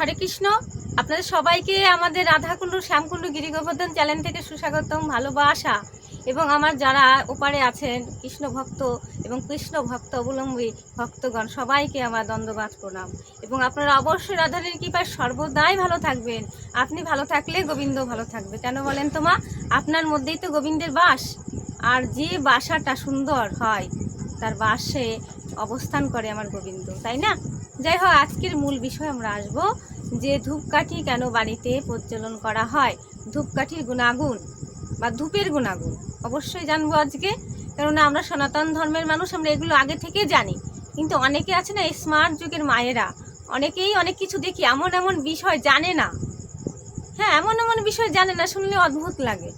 হরে কৃষ্ণ। আপনাদের সবাইকে আমাদের রাধাকুণ্ড, শ্যামকুণ্ড গিরিগোবর্ধন চ্যানেল থেকে সুস্বাগতম, ভালোবাসা। এবং আমার যারা ওপারে আছেন, কৃষ্ণ ভক্ত এবং কৃষ্ণ ভক্ত অবলম্বী ভক্তগণ, সবাইকে আমার দ্বন্দ্ববাদ প্রণাম। এবং আপনারা অবশ্যই রাধারের কৃপায় সর্বদাই ভালো থাকবেন। আপনি ভালো থাকলে গোবিন্দ ভালো থাকবে। কেন বলেন তো মা? আপনার মধ্যেই তো গোবিন্দের বাস। আর যে বাসাটা সুন্দর হয় তার বাসে অবস্থান করে আমার গোবিন্দ, তাই না? যাই হোক, আজকের মূল বিষয় আমরা আসব যে ধূপকাঠি কেন বাড়িতে প্রজ্বলন করা হয়? ধূপকাঠির গুণাগুণ বা ধূপের গুণাগুণ, অবশ্যই জানব আজকে। কেননা আমরা সনাতন ধর্মের মানুষ, আমরা এগুলো আগে থেকে জানি। কিন্তু অনেকে আছে না, এই স্মার্ট যুগের মায়েরা অনেকেই অনেক কিছু দেখি, এমন এমন বিষয় জানে না। হ্যাঁ এমন এমন বিষয় জানে না, শুনলে অদ্ভুত লাগে।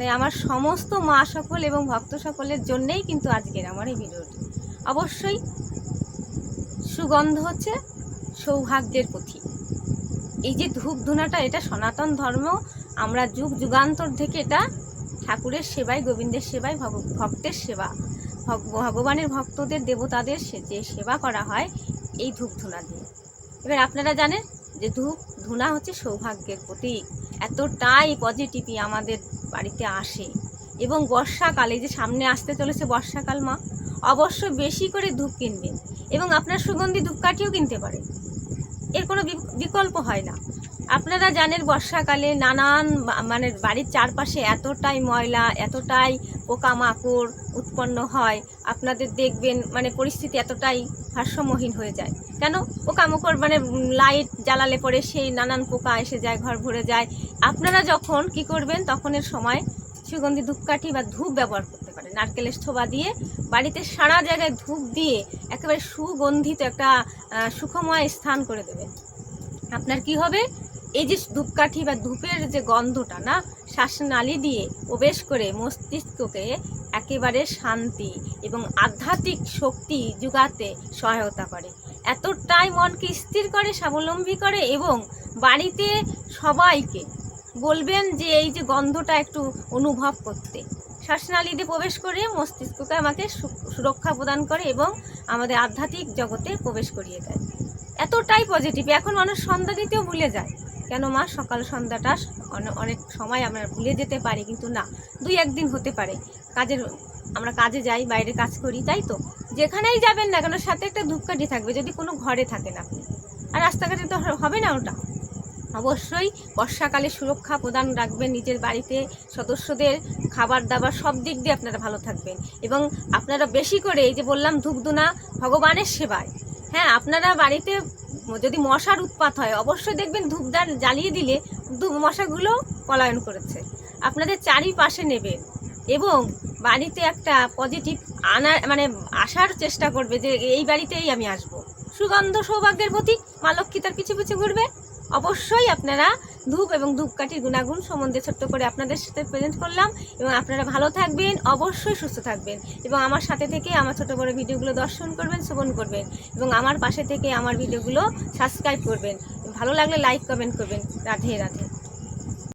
তাই আমার সমস্ত মা সকল এবং ভক্ত সকলের জন্যেই কিন্তু আজকের আমার এই ভিডিওটি। অবশ্যই সুগন্ধ হচ্ছে সৌভাগ্যের পুঁথি। এই যে ধূপ ধুনাটা, এটা সনাতন ধর্ম। আমরা যুগ যুগান্তর থেকে এটা ঠাকুরের সেবায় গোবিন্দের সেবায় ভক্তের সেবা। ভগ- ভগবানের ভক্তদের, দেবতাদের যে সেবা করা হয় এই ধূপ ধুনা দিয়ে। এবার আপনারা জানেন যে ধূপ ধুনা হচ্ছে সৌভাগ্যের প্রতীক। এতটাই পজিটিভই আমাদের বাড়িতে আসে। এবং বর্ষাকালে যে সামনে আসতে চলেছে বর্ষাকাল মা, অবশ্য বেশি করে ধূপ কিনবেন এবং আপনার সুগন্ধি ধূপকাঠিও কিনতে পারেন এর কোনো বিকল্প হয় না। আপনারা জানেন বর্ষাকালে নানান মানে বাড়ির চারপাশে এতটাই ময়লা, এতটাই পোকামাকড় উৎপন্ন হয়। আপনাদের দেখবেন মানে পরিস্থিতি এতটাই ভারসাম্যহীন হয়ে যায়। কেন? পোকামাকড় মানে লাইট জ্বালালে পরে সেই নানান পোকা এসে যায়, ঘর ভরে যায়। আপনারা যখন কি করবেন, তখনের সময় সুগন্ধি ধূপকাঠি বা ধূপ ব্যবহার করতে পারেন। নারকেলের ছোবা দিয়ে বাড়িতে সারা জায়গায় ধূপ দিয়ে একেবারে সুগন্ধিত একটা সুখময় স্থান করে দেবেন। আপনার কি হবে? এই যে ধূপকাঠি বা ধূপের যে গন্ধটা না, শ্বাসনালী দিয়ে প্রবেশ করে মস্তিষ্ককে একেবারে শান্তি এবং আধ্যাত্মিক শক্তি যোগাতে সহায়তা করে। এতটাই মনকে স্থির করে, স্বাবলম্বী করে এবং বাড়িতে সবাইকে বলবেন যে এই যে গন্ধটা একটু অনুভব করতে। শ্বাসনালীতে প্রবেশ করে মস্তিষ্ককে আমাকে সুরক্ষা প্রদান করে এবং আমাদের আধ্যাত্মিক জগতে প্রবেশ করিয়ে দেয়। এতটাই পজিটিভ এখন মানুষ সন্ধ্যা দিতেও ভুলে যায়। কেন মা সকাল সন্ধ্যাটা অনেক সময় আমরা ভুলে যেতে পারি, কিন্তু না, দুই একদিন হতে পারে। কাজের, আমরা কাজে যাই, বাইরে কাজ করি, তাই তো? যেখানেই যাবেন না কেন, সাথে একটা ধূপকাঠি থাকবে, যদি কোনো ঘরে থাকেন আপনি। আর রাস্তাঘাটে তো হবে না ওটা। অবশ্যই বর্ষাকালে সুরক্ষা প্রদান রাখবেন নিজের বাড়িতে, সদস্যদের খাবার দাবার সব দিক দিয়ে আপনারা ভালো থাকবেন। এবং আপনারা বেশি করে এই যে বললাম ধূপদুনা ভগবানের সেবায় হ্যাঁ আপনারা বাড়িতে যদি মশার উৎপাত হয়, অবশ্যই দেখবেন ধূপদার জ্বালিয়ে দিলে ধূপ মশাগুলো পলায়ন করেছে। আপনাদের চারিপাশে নেবেন এবং বাড়িতে একটা পজিটিভ আনার মানে আসার চেষ্টা করবে যে এই বাড়িতেই আমি আসব। সুগন্ধ সৌভাগ্যের প্রতীক, মা লক্ষ্মী তার পিছু পিছু ঘুরবে। অবশ্যই আপনারা ধূপ এবং ধূপকাঠির গুণাগুণ সম্বন্ধে ছোট্ট করে আপনাদের সাথে প্রেজেন্ট করলাম এবং আপনারা ভালো থাকবেন, অবশ্যই সুস্থ থাকবেন এবং আমার সাথে থেকে আমার ছোট বড় ভিডিওগুলো দর্শন করবেন, শ্রবণ করবেন এবং আমার পাশে থেকে আমার ভিডিওগুলো সাবস্ক্রাইব করবেন। ভালো লাগলে লাইক কমেন্ট করবেন। রাধে রাধে।